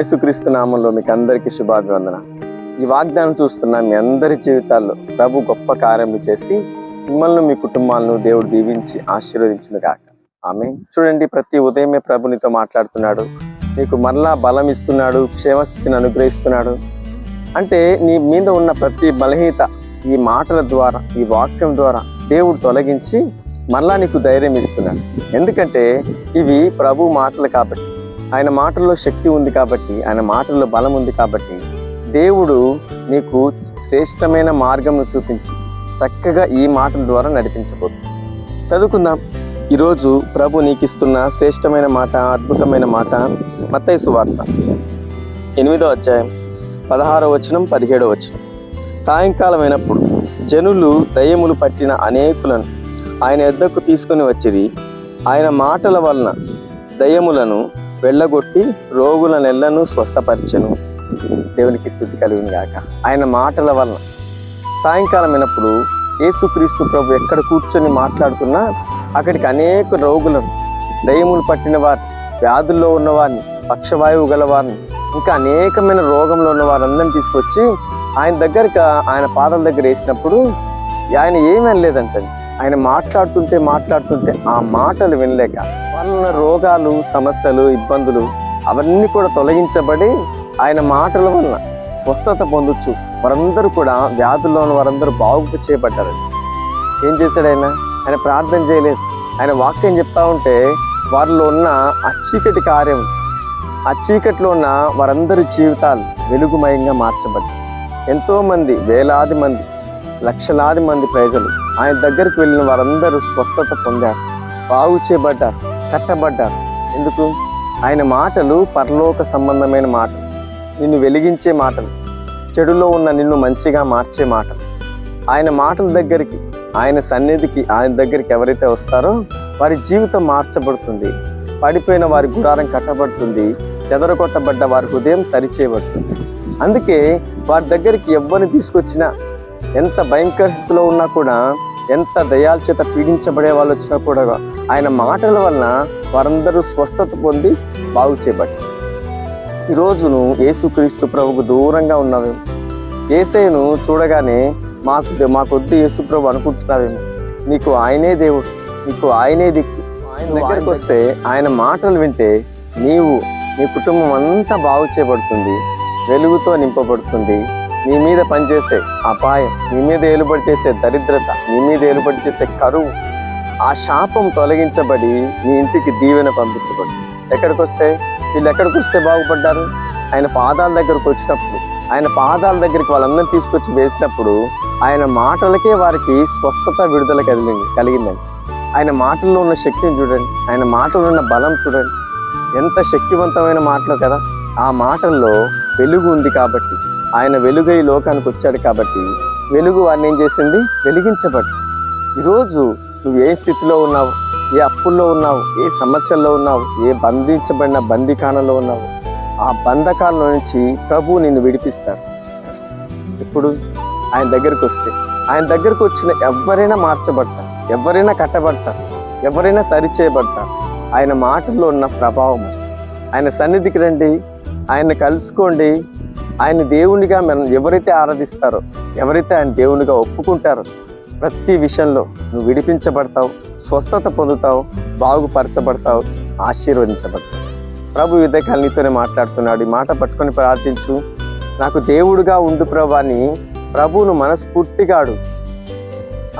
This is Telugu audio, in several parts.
యేసుక్రీస్తు నామంలో మీకు అందరికీ శుభాభివందన. ఈ వాగ్దానం చూస్తున్న మీ అందరి జీవితాల్లో ప్రభు గొప్ప కార్యములు చేసి మిమ్మల్ని మీ కుటుంబాలను దేవుడు దీవించి ఆశీర్వదించును కాక ఆమె చూడండి ప్రతి ఉదయమే ప్రభునితో మాట్లాడుతున్నాడు. నీకు మరలా బలం ఇస్తున్నాడు క్షేమస్థితిని అనుగ్రహిస్తున్నాడు. అంటే నీ మీద ఉన్న ప్రతి బలహీత ఈ మాటల ద్వారా ఈ వాక్యం ద్వారా దేవుడు తొలగించి మరలా నీకు ధైర్యం ఇస్తున్నాడు. ఎందుకంటే ఇవి ప్రభు మాటలు కాబట్టి ఆయన మాటల్లో శక్తి ఉంది కాబట్టి ఆయన మాటల్లో బలం ఉంది కాబట్టి దేవుడు నీకు శ్రేష్టమైన మార్గంను చూపించి చక్కగా ఈ మాటల ద్వారా నడిపించబోతుంది చదువుకుందాం. ఈరోజు ప్రభు నీకు ఇస్తున్న శ్రేష్టమైన మాట అద్భుతమైన మాట మత్తైసు వార్త ఎనిమిదో అధ్యాయం పదహారో వచనం పదిహేడో వచనం. సాయంకాలమైనప్పుడు జనులు దయ్యములు పట్టిన అనేకులను ఆయన ఎద్దకు తీసుకుని వచ్చిరి. ఆయన మాటల వలన దయ్యములను వెళ్ళగొట్టి రోగుల నెలను స్వస్థపరిచెను. దేవునికి స్థుతి కలిగింది గాక. ఆయన మాటల వలన. సాయంకాలం అయినప్పుడు యేసుక్రీస్తు ప్రభు ఎక్కడ కూర్చొని మాట్లాడుతున్నా అక్కడికి అనేక రోగులను దయ్యములు పట్టిన వారిని వ్యాధుల్లో ఉన్నవారిని పక్షవాయువు గల వారిని ఇంకా అనేకమైన రోగంలో ఉన్న వారందరిని తీసుకొచ్చి ఆయన దగ్గరికి ఆయన పాదాల దగ్గర వేసినప్పుడు ఆయన ఏమీ అనలేదంటండి ఆయన మాట్లాడుతుంటే మాట్లాడుతుంటే ఆ మాటలు వినలేక వాళ్ళ రోగాలు సమస్యలు ఇబ్బందులు అవన్నీ కూడా తొలగించబడి ఆయన మాటల వలన స్వస్థత పొందొచ్చు. వారందరూ కూడా వ్యాధుల్లో ఉన్న వారందరూ బాగు చేయబడ్డారండి ఏం చేశాడు ఆయన? ఆయన ప్రార్థన చేయలేదు. ఆయన వాక్యం చెప్తా ఉంటే వారిలో ఉన్న ఆ చీకటి కార్యం ఆ చీకట్లో ఉన్న వారందరి జీవితాలు వెలుగుమయంగా మార్చబడ్డాయి. ఎంతోమంది వేలాది మంది లక్షలాది మంది ప్రజలు ఆయన దగ్గరికి వెళ్ళిన వారందరూ స్వస్థత పొందారు బాగు చేయబడ్డారు కట్టబడ్డారు. ఎందుకు? ఆయన మాటలు పరలోక సంబంధమైన మాటలు నిన్ను వెలిగించే మాటలు చెడులో ఉన్న నిన్ను మంచిగా మార్చే మాటలు. ఆయన మాటల దగ్గరికి ఆయన సన్నిధికి ఆయన దగ్గరికి ఎవరైతే వస్తారో వారి జీవితం మార్చబడుతుంది. పడిపోయిన వారి గుడారం కట్టబడుతుంది చెదరగొట్టబడ్డ వారి హృదయం సరిచేయబడుతుంది. అందుకే వారి దగ్గరికి ఎవరిని తీసుకొచ్చినా ఎంత భయంకర స్థితిలో ఉన్నా కూడా ఎంత దయాల చేత పీడించబడే వాళ్ళు వచ్చినా కూడా ఆయన మాటల వలన వారందరూ స్వస్థత పొంది బాగు చేయబడ్డారు ఈరోజు నువ్వు యేసుక్రీస్తు ప్రభుకు దూరంగా ఉన్నావేమో. ఏసైను చూడగానే మాకు మాకొద్దు యేసు ప్రభు అనుకుంటున్నావేమో. నీకు ఆయనే దేవుడు నీకు ఆయనే దిక్కు. ఆయన దగ్గరికి వస్తే ఆయన మాటలు వింటే నీవు నీ కుటుంబం అంతా బాగు చేయబడుతుంది వెలుగుతో నింపబడుతుంది. నీ మీద పనిచేసే అపాయం నీ మీద ఏలుబడి చేసే దరిద్రత నీ మీద ఏలుబడి చేసే కరువు ఆ శాపం తొలగించబడి నీ ఇంటికి దీవెన పంపించబడి ఎక్కడికి వస్తే? వీళ్ళు ఎక్కడికి వస్తే బాగుపడ్డారు? ఆయన పాదాల దగ్గరకు వచ్చినప్పుడు ఆయన పాదాల దగ్గరికి వాళ్ళందరూ తీసుకొచ్చి వేసినప్పుడు ఆయన మాటలకే వారికి స్వస్థత విడుదల కలిగింది కలిగిందండి. ఆయన మాటల్లో ఉన్న శక్తిని చూడండి. ఆయన మాటల్లో ఉన్న బలం చూడండి. ఎంత శక్తివంతమైన మాటలు కదా. ఆ మాటల్లో వెలుగు ఉంది కాబట్టి ఆయన వెలుగు ఈ లోకానికి వచ్చాడు కాబట్టి వెలుగు వారిని ఏం చేసింది? వెలిగించబడి ఈరోజు నువ్వు ఏ స్థితిలో ఉన్నావు? ఏ అప్పుల్లో ఉన్నావు? ఏ సమస్యల్లో ఉన్నావు? ఏ బంధించబడిన బందికానంలో ఉన్నావు? ఆ బంధకాల్లో నుంచి ప్రభు నిన్ను విడిపిస్తాడు. ఇప్పుడు ఆయన దగ్గరికి వస్తే. ఆయన దగ్గరకు వచ్చిన ఎవరైనా మార్చబడతారు. ఎవరైనా కట్టబడతారు. ఎవరైనా సరిచేయబడతారు. ఆయన మాటల్లో ఉన్న ప్రభావం ఆయన సన్నిధికి రండి. ఆయన కలుసుకోండి. ఆయన దేవునిగా మనం ఎవరైతే ఆరాధిస్తారో ఎవరైతే ఆయన దేవునిగా ఒప్పుకుంటారో ప్రతి విషయంలో నువ్వు విడిపించబడతావు స్వస్థత పొందుతావు బాగుపరచబడతావు ఆశీర్వదించబడతావు. ప్రభు యుద్ధకాలు నీతోనే మాట్లాడుతున్నాడు. ఈ మాట పట్టుకొని ప్రార్థించు. నాకు దేవుడుగా ఉండు ప్రభు అని ప్రభువును మనస్ఫూర్తిగాడు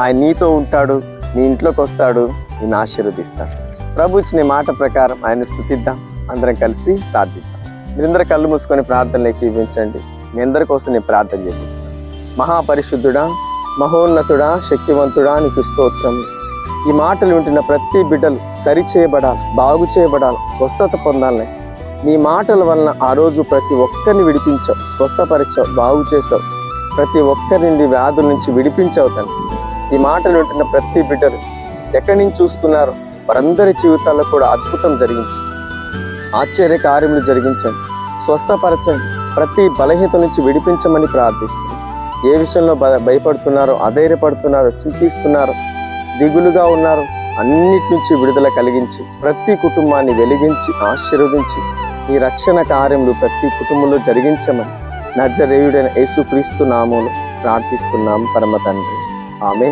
ఆయన నీతో ఉంటాడు నీ ఇంట్లోకి వస్తాడు నేను ఆశీర్వదిస్తాడు. ప్రభు ఇచ్చిన మాట ప్రకారం ఆయన స్థుతిద్దాం. అందరం కలిసి ప్రార్థిద్దాం. మీరందరూ కళ్ళు మూసుకొని ప్రార్థనలోకి ఇవ్వించండి మీ అందరి కోసం నేను ప్రార్థన చేయండి మహాపరిశుద్ధుడా మహోన్నతుడా శక్తివంతుడా నీకు స్తోత్రం ఈ మాటలు వింటున్న ప్రతి బిడ్డలు సరి చేయబడాలి బాగు చేయబడాలి స్వస్థత పొందాలని. నీ మాటల వలన ఆ రోజు ప్రతి ఒక్కరిని విడిపించావు స్వస్థపరిచావు బాగు చేసావు ప్రతి ఒక్కరిని వ్యాధుల నుంచి విడిపించావు తను ఈ మాటలు వింటున్న ప్రతి బిడ్డలు ఎక్కడి నుంచి చూస్తున్నారో వారందరి జీవితాల్లో కూడా అద్భుతం జరిగింది. ఆశ్చర్య కార్యములు జరిగించండి. స్వస్థపరచండి. ప్రతి బలహీత నుంచి విడిపించమని ప్రార్థిస్తుంది ఏ విషయంలో భయపడుతున్నారో అధైర్యపడుతున్నారో చింతిస్తున్నారో దిగులుగా ఉన్నారు అన్నిటి నుంచి విడుదల కలిగించి ప్రతి కుటుంబాన్ని వెలిగించి ఆశీర్వదించి ఈ రక్షణ కార్యములు ప్రతి కుటుంబంలో జరిగించమని నజరేయుడైన యేసుక్రీస్తు నామములు ప్రార్థిస్తున్నాం పరమ తండ్రి. ఆమె